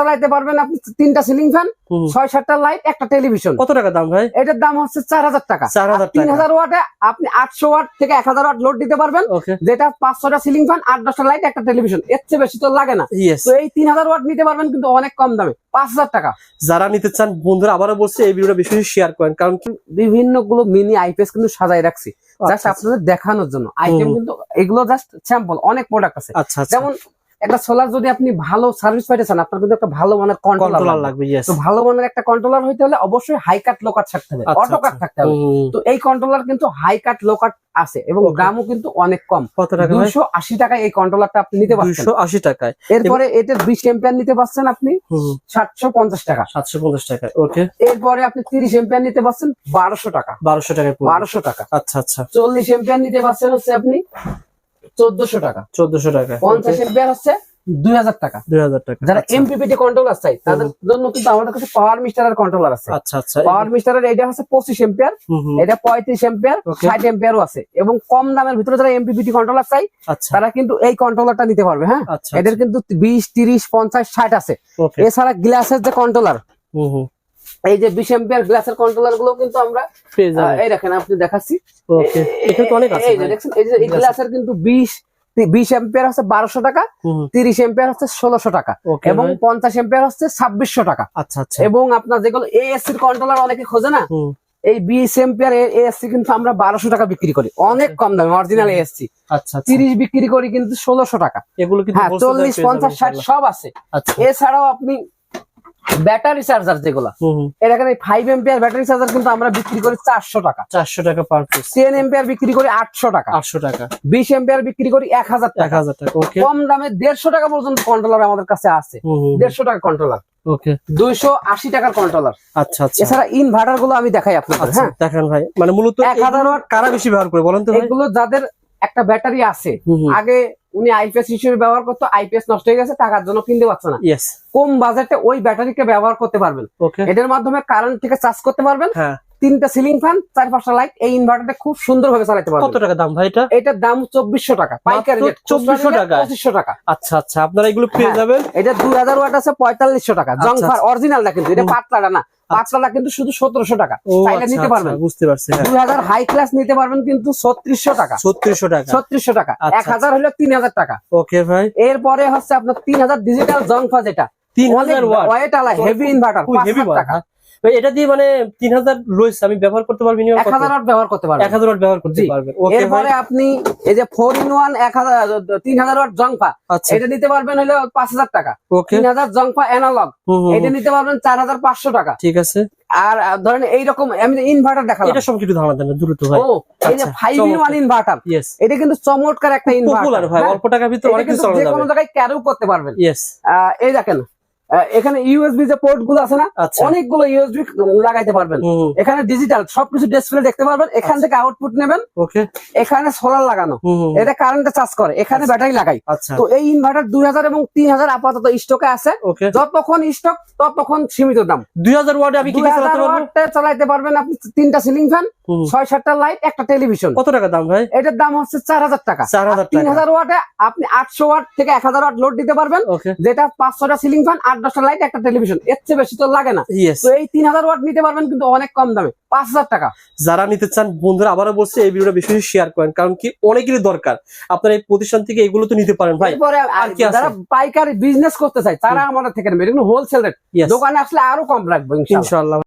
চালাইতে পারবেন আপনি তিনটা সিলিং ফ্যান ছয় সাতটা লাইট একটা টেলিভিশন। কত টাকা দাম ভাই? এটার দাম হচ্ছে চার হাজার টাকা। তিন হাজার ওয়াটে আপনি আটশো ওয়াট থেকে এক হাজার ওয়াট লোড দিতে পারবেন। যেটা পাঁচ ছটা সিলিং ফ্যান আট দশটা লাইট একটা টেলিভিশন। এর চেয়ে বেশি তো লাগে না। তো এই তিন হাজার ওয়াট নিতে পারবেন কিন্তু অনেক কম দামে পাঁচ হাজার টাকা। যারা নিতে চান বন্ধুরা আবারও বলছি এই ভিডিওটা বেশি শেয়ার করেন কারণ বিভিন্নগুলো মিনি আইপিএস কিন্তু সাজাই রাখছি। জাস্ট আচ্ছা, আপনাদের দেখানোর জন্য। আইটেম কিন্তু এগুলো জাস্ট স্যাম্পল অনেক প্রোডাক্ট আছে। আচ্ছা আচ্ছা। যেমন একটা সোলার যদি আপনি ভালো সার্ভিস পাইতে চান আপনার কিন্তু একটা ভালো মানের কন্ট্রোলার লাগবে। তো ভালো মানের একটা কন্ট্রোলার হইতে হলে অবশ্যই হাই কাট লো কাট থাকতে হবে অটো কাট। থাকতে হবে। তো এই কন্ট্রোলার কিন্তু হাই কাট লো কাট আছে এবং. দামও কিন্তু অনেক কম। কত টাকা দুইশো আশি টাকায় এই কন্ট্রোলারটা আপনি নিতে পারছেন। দুইশো আশি টাকায়। এরপরে এটার বিশ এম্পিয়ার নিতে পারছেন আপনি সাতশো পঞ্চাশ টাকা। সাতশো পঞ্চাশ টাকায় ওকে এরপরে আপনি তিরিশ এম্পিয়ার নিতে পারছেন বারোশো টাকা। বারোশো টাকায় পড়বে। বারোশো টাকা। আচ্ছা আচ্ছা। চল্লিশ এম্পিয়ার নিতে পারছেন হচ্ছে আপনি চোদ্দশো টাকা। চোদ্দশো টাকা। পঞ্চাশ এম্পিয়ার হচ্ছে দুই হাজার টাকা। দুই হাজার টাকা। যারা আচ্ছা। এমপিপিটি কন্ট্রোলার চাই তাদের জন্য কিন্তু আমাদের কাছে পাওয়ার মিস্টারের কন্ট্রোলার আছে। আচ্ছা আচ্ছা। পাওয়ার মিস্টারের এটা হচ্ছে পঁচিশ এম্পিয়ার। এটা পঁয়ত্রিশ এম্পিয়ার. ষাট এম্পিয়ারও আছে। এবং কম দামের ভিতরে যারা এমপিপিটি কন্ট্রোলার চাই আচ্ছা। তারা কিন্তু এই কন্ট্রোলারটা নিতে পারবে হ্যাঁ? আচ্ছা এদের কিন্তু বিশ তিরিশ পঞ্চাশ ষাট আছে। এছাড়া গ্লাসের যে কন্ট্রোলার এই যে বিশ এম্পিয়ার গ্লাসের কন্ট্রোলারগুলো কিন্তু আমরা এই দেখেন আপনি দেখাচ্ছি। ওকে এখানে তো অনেক আছে এই গ্লাসের। কিন্তু বিশ বিশ এম্পিয়ার হচ্ছে বারোশো টাকা। তিরিশ এম্পিয়ার হচ্ছে ষোলোশো টাকা এবং পঞ্চাশ এম্পিয়ার হচ্ছে ছাব্বিশশো টাকা। আচ্ছা আচ্ছা। এবং আপনার যেগুলো এএসসির কন্ট্রোলার অনেকে খোঁজে না এই বিশ এম্পিয়ার এএসসি কিন্তু আমরা বারোশো টাকা বিক্রি করি। অনেক কম দামে অরিজিনাল এএসসি আচ্ছা আচ্ছা। তিরিশ বিক্রি করি কিন্তু ষোলোশো টাকা। এগুলো কিন্তু হ্যাঁ চল্লিশ পঞ্চাশ ষাট সব আছে। আচ্ছা। এছাড়াও আপনি ব্যাটারি চার্জার যেগুলা। এর এখানে ফাইভ এম্পিয়ার ব্যাটারি চার্জার কিন্তু আমরা বিক্রি করি চারশো টাকা। চারশো টাকা পার পিস টেন এম্পিয়ার বিক্রি করি আটশো টাকা। আটশো টাকা। বিশ এম্পিয়ার বিক্রি করি এক হাজার এক টাকা হাজার টাকা কম দামে দেড়শো টাকা পর্যন্ত কন্ট্রোলার আমাদের কাছে আছে। দেড়শো টাকা কন্ট্রোলার ওকে দুইশো আশি টাকার কন্ট্রোলার আচ্ছা আচ্ছা। এছাড়া ইনভার্টারগুলো আমি দেখাই আপনাদের আচ্ছা হ্যাঁ। দেখেন ভাই। মানে মূলত এক হাজার কারা বেশি ব্যবহার করে বলেন তো এগুলো যাদের একটা ব্যাটারি আছে আগে উনি আইপিএস হিসেবে ব্যবহার করতো আইপিএস নষ্ট হয়ে গেছে টাকার জন্য কিনতে পারছে না। কম বাজেটে ওই ব্যাটারিকে ব্যবহার করতে পারবেন। ওকে এটার মাধ্যমে কারেন্ট থেকে চার্জ করতে পারবেন। হ্যাঁ। তিনটা সিলিং ফ্যান চার পাঁচটা লাইট এই ইনভার্টারটা খুব সুন্দর ভাবে চালাতে কত টাকা দাম ভাই এটা? এটার দাম চব্বিশশো টাকা পাইকারি 2400 টাকা? পঁচিশশো টাকা। আচ্ছা আচ্ছা আপনারা এগুলো পেয়ে হ্যাঁ। যাবেন? এটা দুই হাজার ওয়াট আছে পঁয়তাল্লিশশো টাকা। আচ্ছা, জংফার আচ্ছা। অরিজিনালটা কিন্তু এটা। পাতলাটা না পাতলাটা কিন্তু শুধু সতেরোশো টাকা। চাইলে আচ্ছা নিতে পারবেন। আচ্ছা, বুঝতে পারছি হ্যাঁ। দুই হাজার হাই ক্লাস নিতে পারবেন কিন্তু ছত্রিশশো টাকা। ছত্রিশশো টাকা। ছত্রিশশো টাকা। আচ্ছা, এক হাজার হলো তিন হাজার টাকা। ওকে ভাই। এরপরে হচ্ছে আপনার তিন হাজার ডিজিটাল জংফা যেটা। তিন হাজার ওয়াট হেভি ইনভার্টার টাকা। ভাই এটা দিয়ে মানে তিন হাজার রয়েছে আমি ব্যবহার করতে পারব এক হাজার ওয়াট ব্যবহার করতে পারবেন হাজার ওয়াট ব্যবহার করতে। পারবেন। ওকে এরপরে আপনি এই যে ফোর ইন ওয়ান এক হাজার তিন হাজার ওয়াট জংফা এটা নিতে পারবেন হলো পাঁচ হাজার টাকা। ওকে তিন হাজার জংফা অ্যানালগ এটা নিতে পারবেন চার হাজার পাঁচশো টাকা। ঠিক আছে। আর ধরেন এইরকম আমি ইনভার্টার দেখালাম। এটা সম্পর্কে ধারণা দেন দ্রুত ভাই। ও এই যে আচ্ছা, ফাইভ ইন ওয়ান চমৎকার। ইনভার্টার ইয়েস এটা কিন্তু চমৎকার একটা পপুলার ইনভার্টার ভাই অল্প টাকার ভিতরে অনেক কিছু চালানো যে কোনো জায়গায় ক্যারিও করতে পারবেন। আহ, এই দেখেন। এখানে ইউএসবি যে পোর্টগুলো আছে না আচ্ছা। অনেকগুলো ইউএসবি লাগাইতে পারবেন। এখানে ডিজিটাল সবকিছু ডিসপ্লে দেখতে পারবেন। এখান আচ্ছা। থেকে আউটপুট নেবেন। ওকে এখানে সোলার লাগানো। এটা কারেন্টে চার্জ করে। এখানে। ব্যাটারি লাগাই। আচ্ছা। তো এই ইনভার্টার দুই হাজার এবং তিন হাজার আপাতত স্টকে আছে। যতক্ষণ স্টক ততক্ষণ সীমিত দাম। দুই হাজার ওয়াটে আমি কি চালাইতে পারবেন আপনি তিনটা সিলিং ফ্যান ছয় সাতটা লাইট একটা টেলিভিশন কত টাকা দাম ভাই? এটার দাম হচ্ছে চার হাজার টাকা। তিন টাকা। হাজার ওয়াটে আপনি আটশো ওয়াট থেকে এক হাজার ওয়াট লোড দিতে পারবেন। যেটা পাঁচ ছটা সিলিং ফ্যান আট দশটা লাইট একটা টেলিভিশন এর চেয়ে বেশি তো লাগে না। তো এই তিন হাজার ওয়াট নিতে পারবেন কিন্তু অনেক কম দামে পাঁচ হাজার টাকা। যারা নিতে চান বন্ধুরা আবারও বলছে এই ভিডিওটা বেশি বেশি শেয়ার করেন কারণ কি অনেকেরই দরকার। আপনার এই প্রতিষ্ঠান থেকে এগুলো তো নিতে পারেন ভাই। পরে আর কি যারা পাইকারি বিজনেস করতে চায় তারা আমাদের থেকে নেবে। এগুলো হোলসেল রেট দোকানে আসলে আরও কম রাখব ইনশাআল্লাহ। ইনশাআল্লাহ।